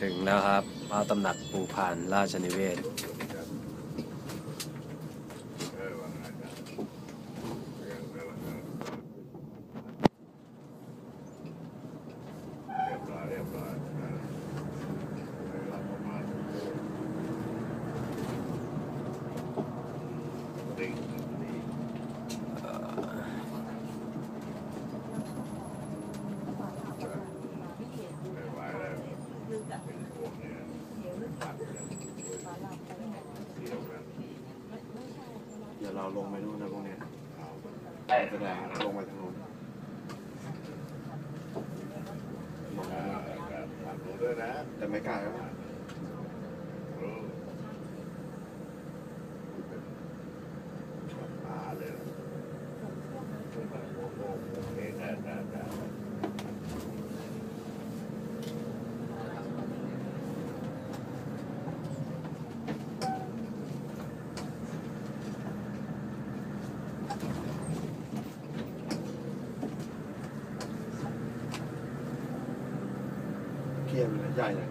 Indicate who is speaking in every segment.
Speaker 1: ถึงแล้วครับพระตำหนักปูพานราชนิเวศ
Speaker 2: ดี๋ยวเราลงไปนู่นนะพวกเนี้ยแสดงลงไปทางนู้นลงไปนู่นแต่ไม่ไกลแล้ว ยร์มันใหญ่เลย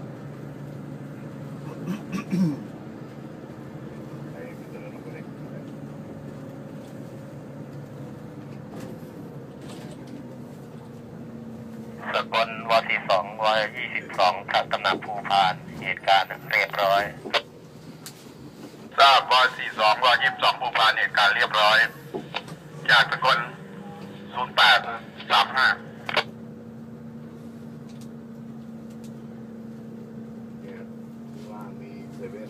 Speaker 3: สกลวสี่สองวยี่สิบสองขัดตำหนักภูพาน เหตุการณ์เรียบร้อย ทราบวสี่สองวยี่สิบสองภูพานเหตุการณ์เรียบร้อย จากสกลศูนย์แปดสามห้า
Speaker 2: ว่างมีเซเว่น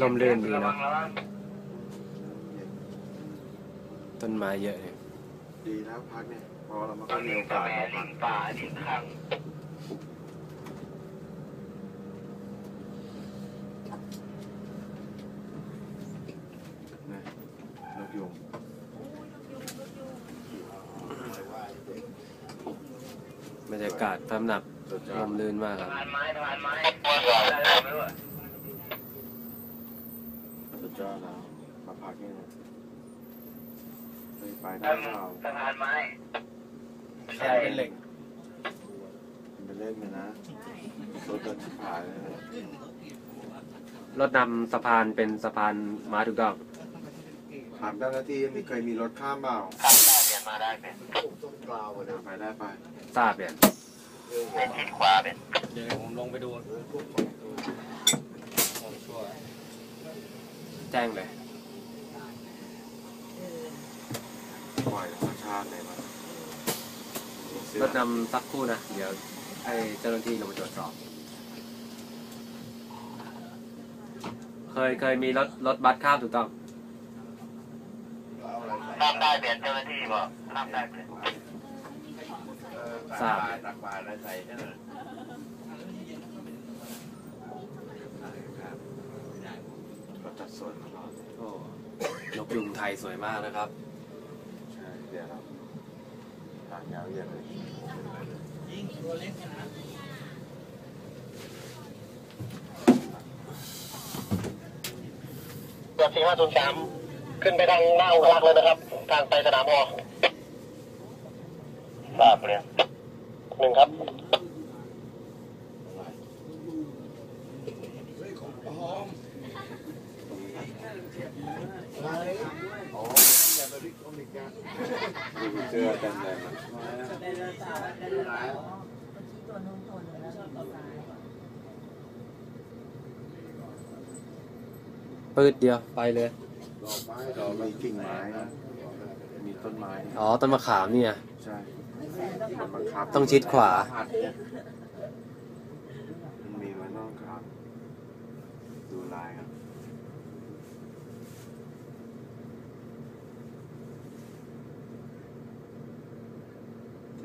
Speaker 1: ลมเลื่นดีนะต้นไม้เยอะเลย
Speaker 2: ดีแล้วพักเนี่ยเพอเราไม่
Speaker 3: ต
Speaker 2: ค่
Speaker 3: อ
Speaker 2: อนยมี
Speaker 3: นี้
Speaker 2: โอกาส
Speaker 3: แม่
Speaker 2: มาพั
Speaker 3: ลิ
Speaker 2: ก
Speaker 3: งป่าลิงข้าง
Speaker 2: นะนกยุง
Speaker 1: บรรยากาศพระตำหนัก
Speaker 2: สุดยอ
Speaker 1: ล
Speaker 2: ด
Speaker 1: มลื่นมากครับ
Speaker 3: ผ่านไม้ผ่านไม้ตัวก่อนได้ไหมวะ
Speaker 2: สุดยอดแล้วมาพักเนี่ยนะเคยไปได้เปล่า
Speaker 3: สะพานไม้
Speaker 1: แค่เป็นเหล็ก
Speaker 2: ไปเล่นกันนะรถจะชิบหายเลยนะ
Speaker 1: รถนำสะพานเป็นสะพานม้าถูกต้อง
Speaker 2: ถามเจ้าหน้าที่มีเคยมีรถข้ามเปล่า
Speaker 3: ข้ามได้เรียนมาได้เป็น
Speaker 2: ไปได้ไป
Speaker 1: ทราบเนี่ย
Speaker 3: เป็นทิศขวาเป็น
Speaker 4: เดี๋ยวผมลงไปดูผมชัวร์
Speaker 1: แจ้งเลย
Speaker 2: ปล่อยธรรมชาติเลยมัน
Speaker 1: รถนำสักครู่นะ เดี๋ยวให้เจ้าหน้าที่ลงมาตรวจสอบ เคยเคยมีรถรถบัสข้ามถูกต้อง
Speaker 3: ข้ามได้เปลี่ยนเจ้าหน้าที่บอกข้ามได้เป็น
Speaker 1: ทราบ
Speaker 3: ตักบาตรแล้วใส่ใช่ไหม
Speaker 2: ก็จัดสวนตลอด
Speaker 1: โอ้นกยุงไทยสวยมากนะครับ
Speaker 2: ใช่เดี๋ยวเราทางยาวเหยียดเลย
Speaker 3: ตัวสี่ห้าศูนย์สามขึ้นไปทางหน้าองคลักษ์เลยนะครับ ทางไปสนามบอทราบเลยหนึ่งครับ
Speaker 2: เสื้อเต็มเลยมัน
Speaker 1: ปืดเดียวไปเลย
Speaker 2: เรามีกิ่งไม้นะมีต้นไม้
Speaker 1: อ๋อต้นมะขามเนี่ย
Speaker 2: ใช่มันบังคับ
Speaker 1: ต้องชิดขวา
Speaker 2: มันมีไว้นอกครับ ดูลายครับ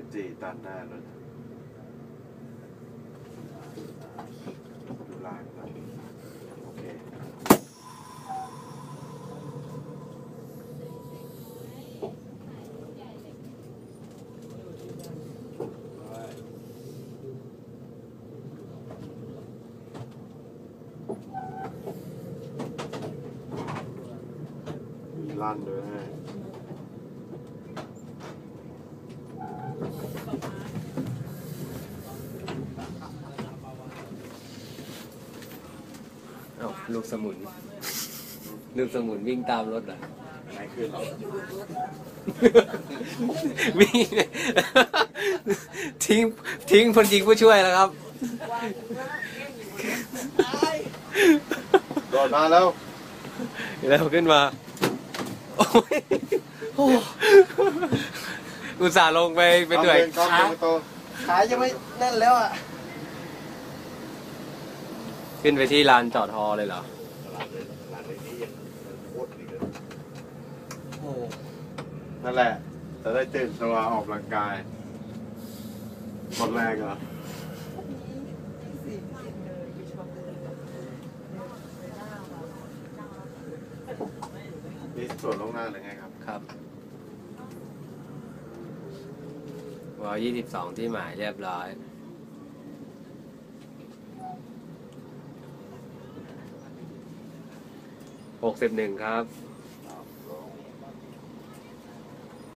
Speaker 2: สิบสี่ตันได้รถดูลายครับโอเคลั่นด้วยนะ
Speaker 1: ลูกสมุน ลูกสมุนวิ่งตามรถเหรอะ
Speaker 2: ไหนคือเรา
Speaker 1: วิ่งทิ้งทิ้งพลยิงผู้ช่วยแล้วครับ
Speaker 2: โดดมาแล้ว
Speaker 1: แล้วขึ้นมา โอ้ยโอ้อุตส่าห์ลงไปไปด้วย
Speaker 2: กล้องเดินกล้องเดินประตู
Speaker 4: ขายังไม่แน่นแล้วอะ
Speaker 1: ขึ้นไปที่ลานจอดฮอเลยเหรอ
Speaker 4: โอ้โห
Speaker 2: นั่นแหละ จะได้ตื่นตัวออกกำลังกายหมดแรงเหรอ นี่ส่วนลงหน้าหรือไงครับ
Speaker 1: ครับวอยี่สิบสองที่หมายเรียบร้อย หกสิบหนึ่งครับ